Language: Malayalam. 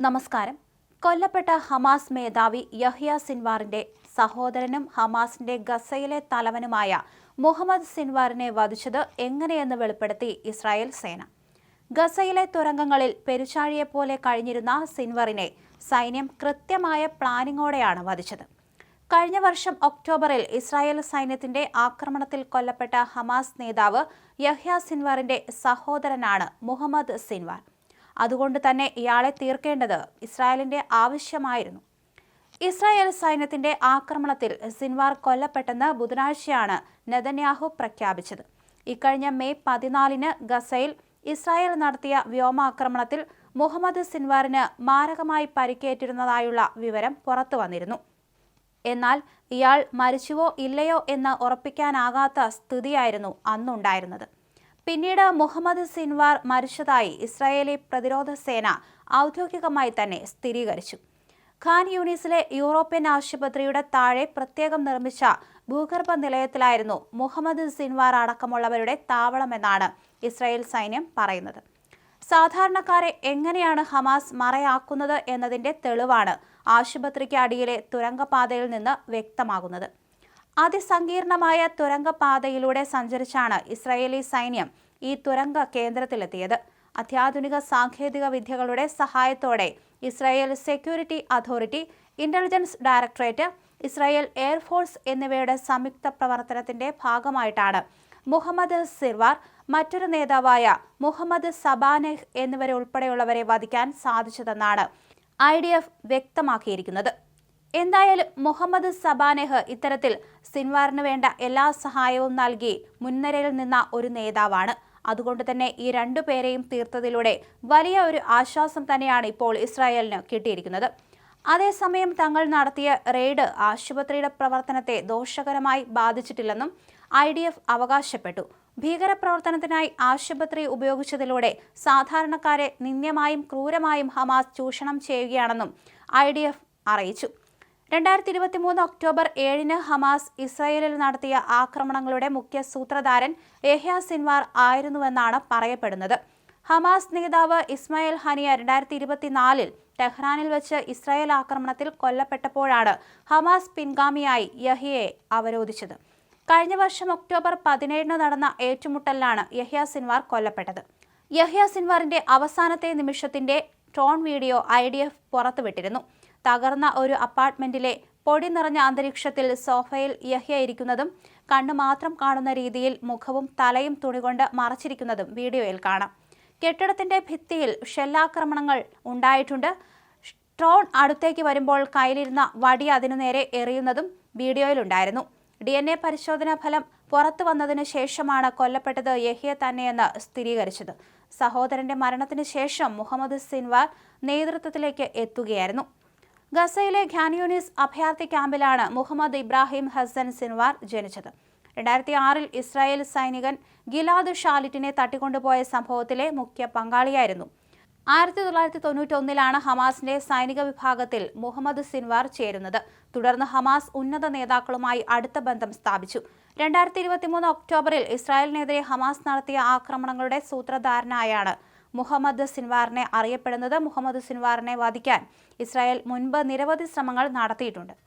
നമസ്കാരം. കൊല്ലപ്പെട്ട ഹമാസ് മേധാവി യഹ്യ സിൻവാറിന്റെ സഹോദരനും ഹമാസിന്റെ ഗസയിലെ തലവനുമായ മുഹമ്മദ് സിൻവാറിനെ വധിച്ചത് എങ്ങനെയെന്ന് വെളിപ്പെടുത്തി ഇസ്രായേൽ സേന. ഗസയിലെ തുരങ്കങ്ങളിൽ പെരുച്ചാഴിയെപ്പോലെ കഴിഞ്ഞിരുന്ന സിൻവറിനെ സൈന്യം കൃത്യമായ പ്ലാനിങ്ങോടെയാണ് വധിച്ചത്. കഴിഞ്ഞ വർഷം ഒക്ടോബറിൽ ഇസ്രായേൽ സൈന്യത്തിന്റെ ആക്രമണത്തിൽ കൊല്ലപ്പെട്ട ഹമാസ് നേതാവ് യഹ്യ സിൻവാറിന്റെ സഹോദരനാണ് മുഹമ്മദ് സിൻവാർ. അതുകൊണ്ട് തന്നെ ഇയാളെ തീർക്കേണ്ടത് ഇസ്രായേലിന്റെ ആവശ്യമായിരുന്നു. ഇസ്രായേൽ സൈന്യത്തിന്റെ ആക്രമണത്തിൽ സിൻവാർ കൊല്ലപ്പെട്ടെന്ന് ബുധനാഴ്ചയാണ് നെതന്യാഹു പ്രഖ്യാപിച്ചത്. ഇക്കഴിഞ്ഞ മെയ് പതിനാലിന് ഗസയിൽ ഇസ്രായേൽ നടത്തിയ വ്യോമാക്രമണത്തിൽ മുഹമ്മദ് സിൻവാറിന് മാരകമായി പരിക്കേറ്റിരുന്നതായുള്ള വിവരം പുറത്തു വന്നിരുന്നു. എന്നാൽ ഇയാൾ മരിച്ചുവോ ഇല്ലയോ എന്ന് ഉറപ്പിക്കാനാകാത്ത സ്ഥിതിയായിരുന്നു അന്നുണ്ടായിരുന്നത്. പിന്നീട് മുഹമ്മദ് സിൻവാർ മരിച്ചതായി ഇസ്രായേലി പ്രതിരോധ സേന ഔദ്യോഗികമായി തന്നെ സ്ഥിരീകരിച്ചു. ഖാൻ യൂണിസിലെ യൂറോപ്യൻ ആശുപത്രിയുടെ താഴെ പ്രത്യേകം നിർമ്മിച്ച ഭൂഗർഭ നിലയത്തിലായിരുന്നു മുഹമ്മദ് സിൻവാർ അടക്കമുള്ളവരുടെ താവളമെന്നാണ് ഇസ്രായേൽ സൈന്യം പറയുന്നത്. സാധാരണക്കാരെ എങ്ങനെയാണ് ഹമാസ് മറയാക്കുന്നത് എന്നതിന്റെ തെളിവാണ് ആശുപത്രിക്ക് അടിയിലെ തുരങ്കപാതയിൽ നിന്ന് വ്യക്തമാകുന്നത്. അതിസങ്കീർണമായ തുരങ്കപാതയിലൂടെ സഞ്ചരിച്ചാണ് ഇസ്രായേലി സൈന്യം ഈ തുരങ്ക കേന്ദ്രത്തിലെത്തിയത്. അത്യാധുനിക സാങ്കേതിക വിദ്യകളുടെ സഹായത്തോടെ Israel security authority intelligence directorate Israel air force എന്നിവയുടെ സംയുക്ത പ്രവർത്തനത്തിന്റെ ഭാഗമായിട്ടാണ് മുഹമ്മദ് സിർവാർ മറ്റൊരു നേതാവായ മുഹമ്മദ് സബാനെഹ് എന്നിവരെ ഉൾപ്പെടെയുള്ളവരെ വധിക്കാൻ സാധിച്ചതെന്നാണ് ഐ വ്യക്തമാക്കിയിരിക്കുന്നത്. എന്തായാലും മുഹമ്മദ് സബാനെഹ് ഇത്തരത്തിൽ സിൻവാറിന് വേണ്ട എല്ലാ സഹായവും നൽകി മുൻനിരയിൽ നിന്ന ഒരു നേതാവാണ്. അതുകൊണ്ട് തന്നെ ഈ രണ്ടു പേരെയും തീർത്തതിലൂടെ വലിയ ഒരു ആശ്വാസം തന്നെയാണ് ഇപ്പോൾ ഇസ്രായേലിന് കിട്ടിയിരിക്കുന്നത്. അതേസമയം തങ്ങൾ നടത്തിയ റെയ്ഡ് ആശുപത്രിയുടെ പ്രവർത്തനത്തെ ദോഷകരമായി ബാധിച്ചിട്ടില്ലെന്നും ഐ ഡി എഫ് അവകാശപ്പെട്ടു. ഭീകരപ്രവർത്തനത്തിനായി ആശുപത്രി ഉപയോഗിച്ചതിലൂടെ സാധാരണക്കാരെ നിന്ദ്യമായും ക്രൂരമായും ഹമാസ് ചൂഷണം ചെയ്യുകയാണെന്നും ഐ ഡി എഫ് അറിയിച്ചു. രണ്ടായിരത്തി ഇരുപത്തി മൂന്ന് ഒക്ടോബർ ഏഴിന് ഹമാസ് ഇസ്രയേലിൽ നടത്തിയ ആക്രമണങ്ങളുടെ മുഖ്യ സൂത്രധാരൻ യഹ്യ സിൻവാർ ആയിരുന്നുവെന്നാണ് പറയപ്പെടുന്നത്. ഹമാസ് നേതാവ് ഇസ്മായിൽ ഹനിയ രണ്ടായിരത്തി ഇരുപത്തിനാലിൽ ടെഹ്റാനിൽ വെച്ച് ഇസ്രായേൽ ആക്രമണത്തിൽ കൊല്ലപ്പെട്ടപ്പോഴാണ് ഹമാസ് പിൻഗാമിയായി യഹിയെ അവരോധിച്ചത്. കഴിഞ്ഞ വർഷം ഒക്ടോബർ പതിനേഴിന് നടന്ന ഏറ്റുമുട്ടലിലാണ് യഹ്യ സിൻവാർ കൊല്ലപ്പെട്ടത്. യഹ്യ സിൻവാറിന്റെ അവസാനത്തെ നിമിഷത്തിന്റെ drone video I D F പുറത്തുവിട്ടിരുന്നു. തകർന്ന ഒരു അപ്പാർട്ട്മെന്റിലെ പൊടി നിറഞ്ഞ അന്തരീക്ഷത്തിൽ സോഫയിൽ യഹ്യ ഇരിക്കുന്നതും കണ്ണു മാത്രം കാണുന്ന രീതിയിൽ മുഖവും തലയും തുണികൊണ്ട് മറച്ചിരിക്കുന്നതും വീഡിയോയിൽ കാണാം. കെട്ടിടത്തിന്റെ ഭിത്തിയിൽ ഷെല്ലാക്രമണങ്ങൾ ഉണ്ടായിട്ടുണ്ട്. ട്രോൺ അടുത്തേക്ക് വരുമ്പോൾ കയ്യിലിരുന്ന വടി അതിനു നേരെ എറിയുന്നതും വീഡിയോയിലുണ്ടായിരുന്നു ഡി എൻ എ പരിശോധനാ ഫലം പുറത്തു വന്നതിന് ശേഷമാണ് കൊല്ലപ്പെട്ടത് യഹിയ തന്നെയെന്ന് സ്ഥിരീകരിച്ചത്. സഹോദരന്റെ മരണത്തിന് ശേഷം മുഹമ്മദ് സിൻവാർ നേതൃത്വത്തിലേക്ക് എത്തുകയായിരുന്നു. ഗസയിലെ ഖാൻയൂനിസ് അഭയാർത്ഥി ക്യാമ്പിലാണ് മുഹമ്മദ് ഇബ്രാഹിം ഹസൻ സിൻവാർ ജനിച്ചത്. രണ്ടായിരത്തി ആറിൽ ഇസ്രായേൽ സൈനികൻ ഗിലാദ് ഷാലിറ്റിനെ തട്ടിക്കൊണ്ടുപോയ സംഭവത്തിലെ മുഖ്യ പങ്കാളിയായിരുന്നു. ആയിരത്തി തൊള്ളായിരത്തി തൊണ്ണൂറ്റി ഒന്നിലാണ് ഹമാസിന്റെ സൈനിക വിഭാഗത്തിൽ മുഹമ്മദ് സിൻവാർ ചേരുന്നത്. തുടർന്ന് ഹമാസ് ഉന്നത നേതാക്കളുമായി അടുത്ത ബന്ധം സ്ഥാപിച്ചു. രണ്ടായിരത്തി ഇരുപത്തിമൂന്ന് ഒക്ടോബറിൽ ഇസ്രായേലിനെതിരെ ഹമാസ് നടത്തിയ ആക്രമണങ്ങളുടെ സൂത്രധാരനായാണ് മുഹമ്മദ് സിൻവാറിനെ അറിയപ്പെടുന്നത് മുഹമ്മദ് സിൻവാറിനെ വധിക്കാൻ ഇസ്രായേൽ മുൻപ് നിരവധി ശ്രമങ്ങൾ നടത്തിയിട്ടുണ്ട്.